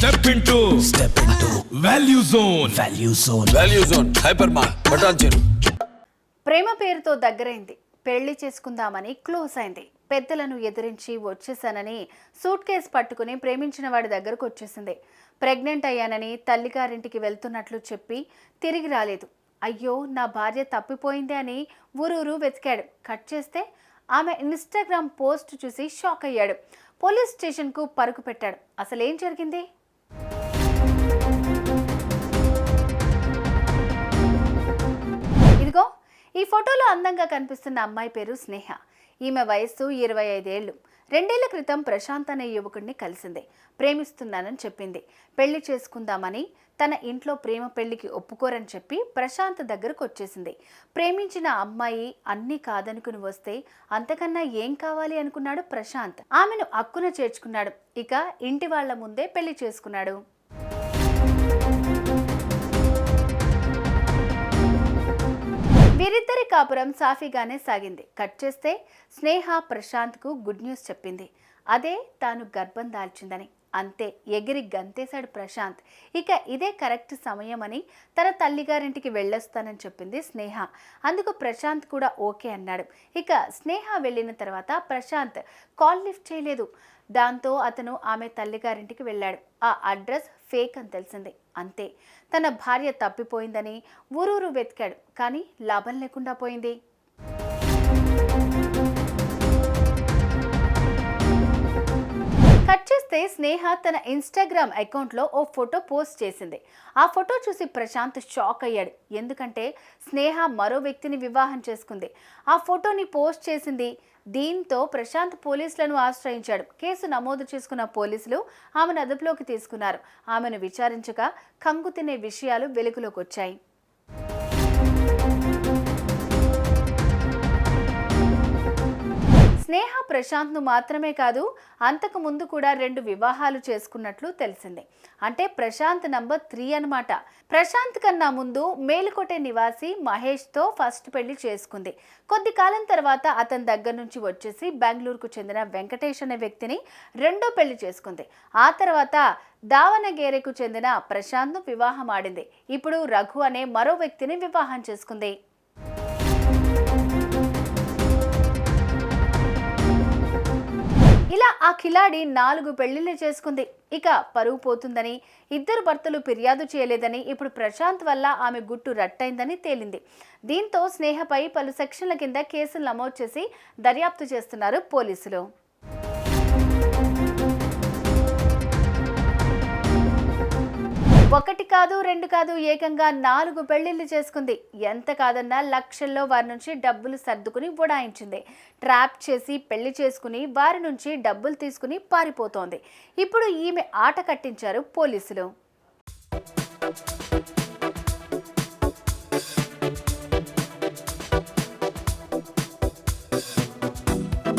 Step into step into value zone value zone value zone hyper మార్ బటాన్ చెరు ప్రేమ పేరుతో దగ్గరైంది. పెళ్ళి చేసుకుందామని క్లోజ్ అయింది. పెద్దలను ఎదిరించి వచ్చేసానని సూట్ కేసు పట్టుకుని ప్రేమించిన వాడి దగ్గరకు వచ్చేసింది. ప్రెగ్నెంట్ అయ్యానని తల్లిగారింటికి వెళ్తున్నట్లు చెప్పి తిరిగి రాలేదు. అయ్యో నా భార్య తప్పిపోయింది అని ఊరూరు వెతికాడు. కట్ చేస్తే ఆమె ఇన్స్టాగ్రామ్ పోస్ట్ చూసి షాక్ అయ్యాడు. పోలీస్ స్టేషన్కు పరుగు పెట్టాడు. అసలు ఏం జరిగింది? ఫోటోలో అందంగా కనిపిస్తున్న అమ్మాయి పేరు స్నేహ. ఈమె వయస్సు ఇరవై ఐదేళ్ళు రెండేళ్ళ క్రితం ప్రశాంత్ అనే యువకుడిని కలిసింది. ప్రేమిస్తున్నానని చెప్పింది. పెళ్ళి చేసుకుందామని తన ఇంట్లో ప్రేమ పెళ్ళికి ఒప్పుకోరని చెప్పి ప్రశాంత్ దగ్గరకు వచ్చేసింది. ప్రేమించిన అమ్మాయి అన్నీ కాదనుకుని వస్తే అంతకన్నా ఏం కావాలి అనుకున్నాడు ప్రశాంత్. ఆమెను అక్కున చేర్చుకున్నాడు. ఇక ఇంటి వాళ్ళ ముందే పెళ్ళి చేసుకున్నాడు. కాపురం సాఫీగానే సాగింది. కట్ చేస్తే స్నేహ ప్రశాంత్కు గుడ్ న్యూస్ చెప్పింది. అదే తాను గర్భం దాల్చిందని. అంతే ఎగిరి గంతేశాడు ప్రశాంత్. ఇక ఇదే కరెక్ట్ సమయం అని తన తల్లిగారింటికి వెళ్ళొస్తానని చెప్పింది స్నేహ. అందుకు ప్రశాంత్ కూడా ఓకే అన్నాడు. ఇక స్నేహ వెళ్ళిన తర్వాత ప్రశాంత్ కాల్ లిఫ్ట్ చేయలేదు. దాంతో అతను ఆమె తల్లిగారింటికి వెళ్ళాడు. ఆ అడ్రస్ ఫేక్ అని తెలిసింది. అంతే. తన భార్య తప్పిపోయిందని ఊరూరు వెతికాడు. కానీ లాభం లేకుండా పోయింది. చూస్తే స్నేహ తన ఇన్స్టాగ్రామ్ అకౌంట్లో ఓ ఫోటో పోస్ట్ చేసింది. ఆ ఫోటో చూసి ప్రశాంత్ షాక్ అయ్యాడు. ఎందుకంటే స్నేహ మరో వ్యక్తిని వివాహం చేసుకుంది. ఆ ఫోటోని పోస్ట్ చేసింది దీంతో ప్రశాంత్ పోలీసులను ఆశ్రయించాడు. కేసు నమోదు చేసుకున్న పోలీసులు ఆమెను అదుపులోకి తీసుకున్నారు. ఆమెను విచారించగా కంగు తినే విషయాలు వెలుగులోకి వచ్చాయి. స్నేహ ప్రశాంత్ను మాత్రమే కాదు అంతకు ముందు కూడా రెండు వివాహాలు చేసుకున్నట్లు తెలిసింది. అంటే ప్రశాంత్ నంబర్ త్రీ అన్నమాట. ప్రశాంత్ కన్నా ముందు మేలుకోటే నివాసి మహేష్తో ఫస్ట్ పెళ్ళి చేసుకుంది. కొద్ది కాలం తర్వాత అతని దగ్గర నుంచి వచ్చేసి బెంగళూరుకు చెందిన వెంకటేష్ అనే వ్యక్తిని రెండో పెళ్ళి చేసుకుంది. ఆ తర్వాత దావనగేరెకు చెందిన ప్రశాంత్ను వివాహం ఆడింది. ఇప్పుడు రఘు అనే మరో వ్యక్తిని వివాహం చేసుకుంది. ఇలా ఆ కిలాడి నాలుగు పెళ్ళిళ్ళు చేసుకుంది. ఇక పరువు పోతుందని ఇద్దరు భర్తలు ఫిర్యాదు చేయలేదని ఇప్పుడు ప్రశాంత్ వల్ల ఆమె గుట్టు రట్టయిందని తేలింది. దీంతో స్నేహపై పలు సెక్షన్ల కింద కేసులు నమోదు చేసి దర్యాప్తు చేస్తున్నారు పోలీసులు. ఒకటి కాదు రెండు కాదు ఏకంగా నాలుగు పెళ్ళిళ్ళు చేసుకుంది. ఎంత కాదన్నా లక్షల్లో వారి నుంచి డబ్బులు సర్దుకుని ఉడాయించింది ట్రాప్ చేసి పెళ్ళి చేసుకుని వారి నుంచి డబ్బులు తీసుకుని పారిపోతోంది. ఇప్పుడు ఈమె ఆట కట్టించారు పోలీసులు.